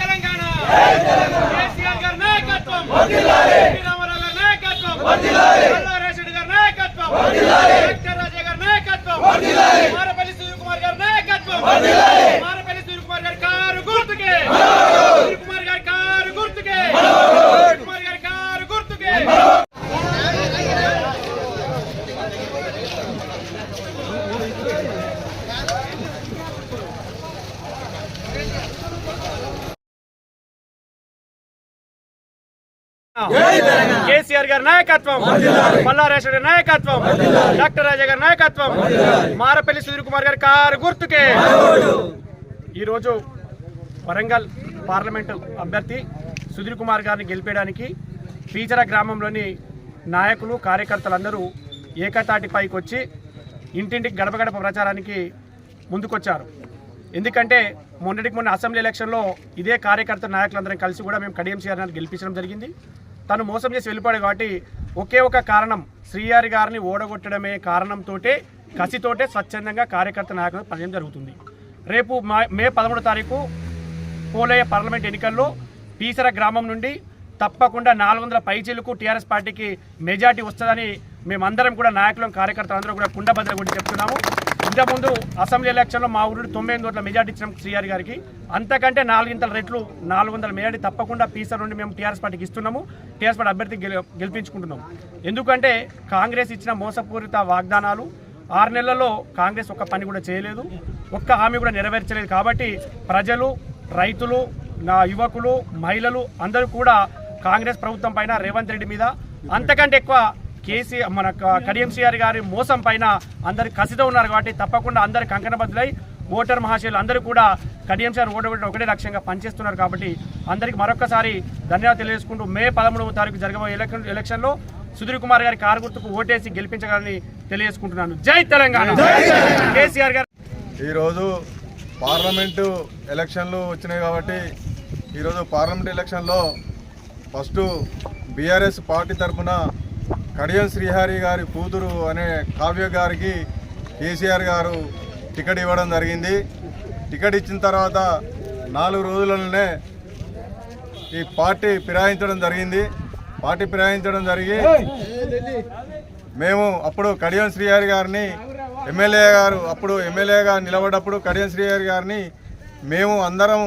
తెలంగాణ. కేసీఆర్ గారి నాయకత్వం. రామారావు నాయకత్వం మల్లారెడ్డి గారి నాయకత్వం డాక్టర్ రాజా గారి నాయకత్వం మారపల్లి సూర్యకుమార్ గారి నాయకత్వం మారపల్లి సూర్యకుమార్ గారి కారు గుర్తుకే సూర్యకుమార్ గారి కారు గుర్తుకే సూర్యకుమార్ గారి కారు గుర్తుకే కేసీఆర్ గారి నాయకత్వం. మల్లారేశ్వర గారి నాయకత్వం. డాక్టర్ రాజా గారి నాయకత్వం. మారపల్లి సుధీర్ కుమార్ గారి కారు గుర్తుకే. ఈరోజు వరంగల్ పార్లమెంటు అభ్యర్థి సుధీర్ కుమార్ గారిని గెలిపేయడానికి పీచర గ్రామంలోని నాయకులు కార్యకర్తలందరూ ఏకతాటిపైకి వచ్చి ఇంటింటికి గడప గడప ప్రచారానికి ముందుకొచ్చారు. ఎందుకంటే మొన్నటికి మొన్న అసెంబ్లీ ఎలక్షన్లో ఇదే కార్యకర్త నాయకులందరం కలిసి కూడా మేము కడియం గారిని గెలిపించడం జరిగింది. తను మోసం చేసి వెళ్ళిపోయాడు కాబట్టి ఒకే ఒక కారణం. శ్రీయారి గారిని ఓడగొట్టడమే కారణంతో కసితోటే స్వచ్ఛందంగా కార్యకర్త నాయకులు పనిచేయడం జరుగుతుంది. రేపు మే పదమూడో తారీఖు పోలయ్య పార్లమెంట్ ఎన్నికల్లో పీసర గ్రామం నుండి తప్పకుండా నాలుగు వందల పైచీలకు టీఆర్ఎస్ పార్టీకి మెజార్టీ వస్తుందని మేమందరం కూడా నాయకులం కార్యకర్తలు అందరూ కూడా కుండభద్ర గురించి చెప్తున్నాము. ఇంతకుముందు అసెంబ్లీ ఎలక్షన్లో మా ఊరు తొమ్మిది ఎనిమిది మెజార్టీ ఇచ్చినాం శ్రీఆర్ గారికి. అంతకంటే నాలుగింతల రెట్లు నాలుగు వందల మెజార్టీ తప్పకుండా పీసర్ నుండి మేము టీఆర్ఎస్ పార్టీకి ఇస్తున్నాము. టీఆర్ఎస్ పార్టీ అభ్యర్థి గెలు గెలిపించుకుంటున్నాం. ఎందుకంటే కాంగ్రెస్ ఇచ్చిన మోసపూరిత వాగ్దానాలు ఆరు నెలల్లో కాంగ్రెస్ ఒక్క పని కూడా చేయలేదు. ఒక్క హామీ కూడా నెరవేర్చలేదు కాబట్టి ప్రజలు రైతులు నా యువకులు మహిళలు అందరూ కూడా కాంగ్రెస్ ప్రభుత్వం పైన రేవంత్ రెడ్డి మీద అంతకంటే ఎక్కువ కేసీ మన క- కడియం సిఆర్ గారి మోసం పైన అందరు కసితో ఉన్నారు కాబట్టి తప్పకుండా అందరు కంకణబద్దులై ఓటర్ మహాశయులు అందరూ కూడా కడియం సార్ ఓటర్ ఒకటే లక్ష్యంగా పనిచేస్తున్నారు కాబట్టి అందరికి మరొకసారి ధన్యవాదాలు తెలియజేసుకుంటూ మే పదమూడవ తారీఖు జరగబోయే ఎలక్షన్ ఎలక్షన్లో సుధీర్ కుమార్ గారి కారు గుర్తుకు ఓటేసి గెలిపించగలని తెలియజేసుకుంటున్నాను. జై తెలంగాణ! కేసీఆర్ గారు ఈరోజు పార్లమెంటు ఎలక్షన్లు వచ్చినాయి కాబట్టి ఈరోజు పార్లమెంట్ ఎలక్షన్లో ఫస్ట్ బీఆర్ఎస్ పార్టీ తరఫున కడియం శ్రీహరి గారి కూతురు అనే కావ్య గారికి కేసీఆర్ గారు టికెట్ ఇవ్వడం జరిగింది. టికెట్ ఇచ్చిన తర్వాత నాలుగు రోజులనే ఈ పార్టీ ఫిరాయించడం జరిగింది. పార్టీ ఫిరాయించడం జరిగి మేము అప్పుడు కడియం శ్రీహరి గారిని ఎమ్మెల్యే గారు అప్పుడు ఎమ్మెల్యేగా నిలబడ్డప్పుడు కడియం శ్రీహరి గారిని మేము అందరం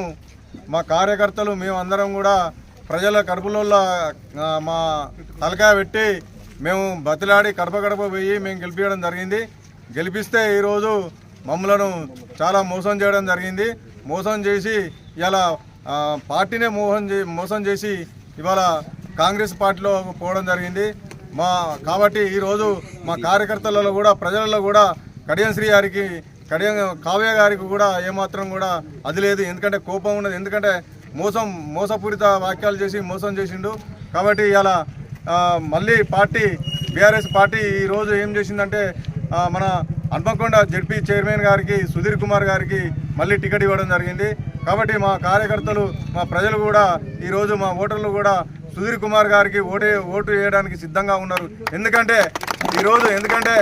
మా కార్యకర్తలు మేము అందరం కూడా ప్రజల కడుపులో మా తలకాయ పెట్టి మేము బతిలాడి కడప గడప పోయి మేము గెలిపించడం జరిగింది. గెలిపిస్తే ఈరోజు మమ్మలను చాలా మోసం చేయడం జరిగింది. మోసం చేసి ఇలా పార్టీనే మోసం చే మోసం చేసి ఇవాళ కాంగ్రెస్ పార్టీలో పోవడం జరిగింది. మా కాబట్టి ఈరోజు మా కార్యకర్తలలో కూడా ప్రజలలో కూడా కడియం శ్రీ గారికి కడియం కావ్య గారికి కూడా ఏమాత్రం కూడా అది లేదు. ఎందుకంటే కోపం ఉన్నది. ఎందుకంటే మోసం మోసపూరిత వాక్యాలు చేసి మోసం చేసిండు. కాబట్టి ఇలా మళ్ళీ పార్టీ బీఆర్ఎస్ పార్టీ ఈరోజు ఏం చేసిందంటే మన హన్మకొండ జడ్పీ చైర్మన్ గారికి సుధీర్ కుమార్ గారికి మళ్ళీ టికెట్ ఇవ్వడం జరిగింది. కాబట్టి మా కార్యకర్తలు మా ప్రజలు కూడా ఈరోజు మా ఓటర్లు కూడా సుధీర్ కుమార్ గారికి ఓటే ఓటు వేయడానికి సిద్ధంగా ఉన్నారు. ఎందుకంటే ఈరోజు ఎందుకంటే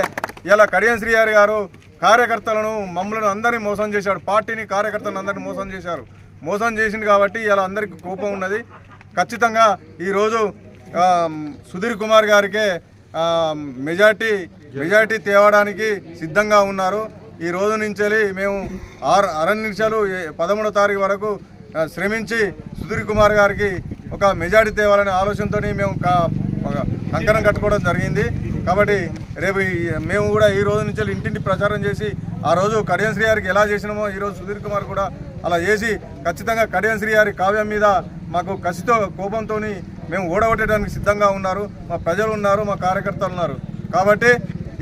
ఇలా కడియం శ్రీహారి గారు కార్యకర్తలను మమ్మల్ని అందరినీ మోసం చేశాడు. పార్టీని కార్యకర్తలను అందరినీ మోసం చేశారు. మోసం చేసింది కాబట్టి ఇలా అందరికీ కోపం ఉన్నది. ఖచ్చితంగా ఈరోజు సుధీర్ కుమార్ గారికే మెజార్టీ మెజార్టీ తేవడానికి సిద్ధంగా ఉన్నారు. ఈ రోజు నుంచి మేము ఆరు అర నిమిషాలు పదమూడో తారీఖు వరకు శ్రమించి సుధీర్ కుమార్ గారికి ఒక మెజార్టీ తేవాలనే ఆలోచనతో మేము కా- కంకణం కట్టుకోవడం జరిగింది. కాబట్టి రేపు మేము కూడా ఈ రోజు నుంచి ఇంటింటి ప్రచారం చేసి ఆ రోజు కడియం శ్రీ గారికి ఎలా చేసినామో ఈరోజు సుధీర్ కుమార్ కూడా అలా చేసి ఖచ్చితంగా కడియం శ్రీ గారి కావ్యం మీద మాకు కసితో కోపంతో మేము ఓడగొట్టడానికి సిద్ధంగా ఉన్నారు. మా ప్రజలు ఉన్నారు మా కార్యకర్తలు ఉన్నారు. కాబట్టి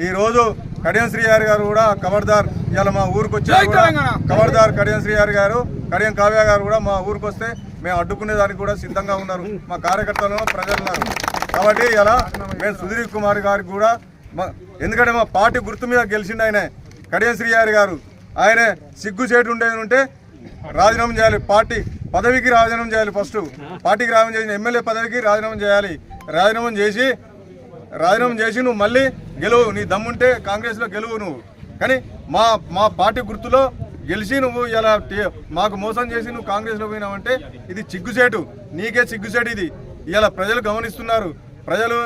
ఈరోజు కడియం శ్రీ గారి గారు కూడా ఖబర్దార్ ఇవాళ మా ఊరికి వచ్చారు కూడా. ఖబర్దార్ కడియం శ్రీ గారి గారు కడియం కావ్య గారు కూడా మా ఊరికి వస్తే మేము అడ్డుకునే దానికి కూడా సిద్ధంగా ఉన్నారు. మా కార్యకర్తలు ప్రజలు ఉన్నారు. కాబట్టి ఇలా మేము సుధీర్ కుమార్ గారికి కూడా ఎందుకంటే మా పార్టీ గుర్తు మీద గెలిచిండు ఆయన కడియం శ్రీ గారి. గారు ఆయన సిగ్గు చేటు ఉండేది ఉంటే రాజీనామా చేయాలి పార్టీ పదవికి రాజీనామా చేయాలి ఫస్ట్. పార్టీకి రాజీనామా చేసిన ఎమ్మెల్యే పదవికి రాజీనామా చేయాలి. రాజీనామా చేసి రాజీనామా చేసి నువ్వు మళ్ళీ గెలువు. నీ దమ్ముంటే కాంగ్రెస్లో గెలువు నువ్వు. కానీ మా మా పార్టీ గుర్తులో గెలిచి నువ్వు ఇలా మాకు మోసం చేసి నువ్వు కాంగ్రెస్లో పోయినావంటే ఇది చిగ్గుసేటు నీకే చిగ్గుసేటు ఇది. ఇలా ప్రజలు గమనిస్తున్నారు. ప్రజలు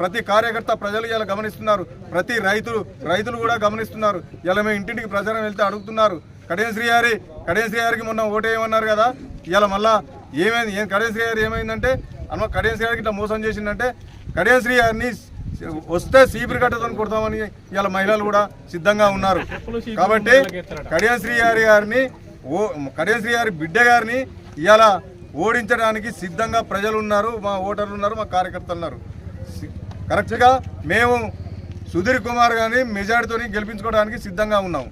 ప్రతి కార్యకర్త ప్రజలు ఇలా గమనిస్తున్నారు. ప్రతి రైతులు రైతులు కూడా గమనిస్తున్నారు. ఇలా మేము ఇంటింటికి ప్రచారం వెళ్తే అడుగుతున్నారు. కడియం శ్రీహారి కడియం శ్రీహారికి మొన్న ఓటేయమన్నారు కదా. ఇలా మళ్ళా ఏమైంది? ఏం కడియం శ్రీహారి ఏమైందంటే అన్న కడియం శ్రీహారికి ఇట్లా మోసం చేసిందంటే కడియం శ్రీహారిని వస్తే సీపురు కట్టతో కొడతామని ఇలా మహిళలు కూడా సిద్ధంగా ఉన్నారు. కాబట్టి కడియం శ్రీహారి గారిని ఓ కడియం శ్రీహారి బిడ్డ గారిని ఇవాళ ఓడించడానికి సిద్ధంగా ప్రజలు ఉన్నారు మా ఓటర్లు ఉన్నారు మా కార్యకర్తలు ఉన్నారు. సి- కరెక్ట్గా మేము సుధీర్ కుమార్ గారిని మెజార్టీతో గెలిపించుకోవడానికి సిద్ధంగా ఉన్నాము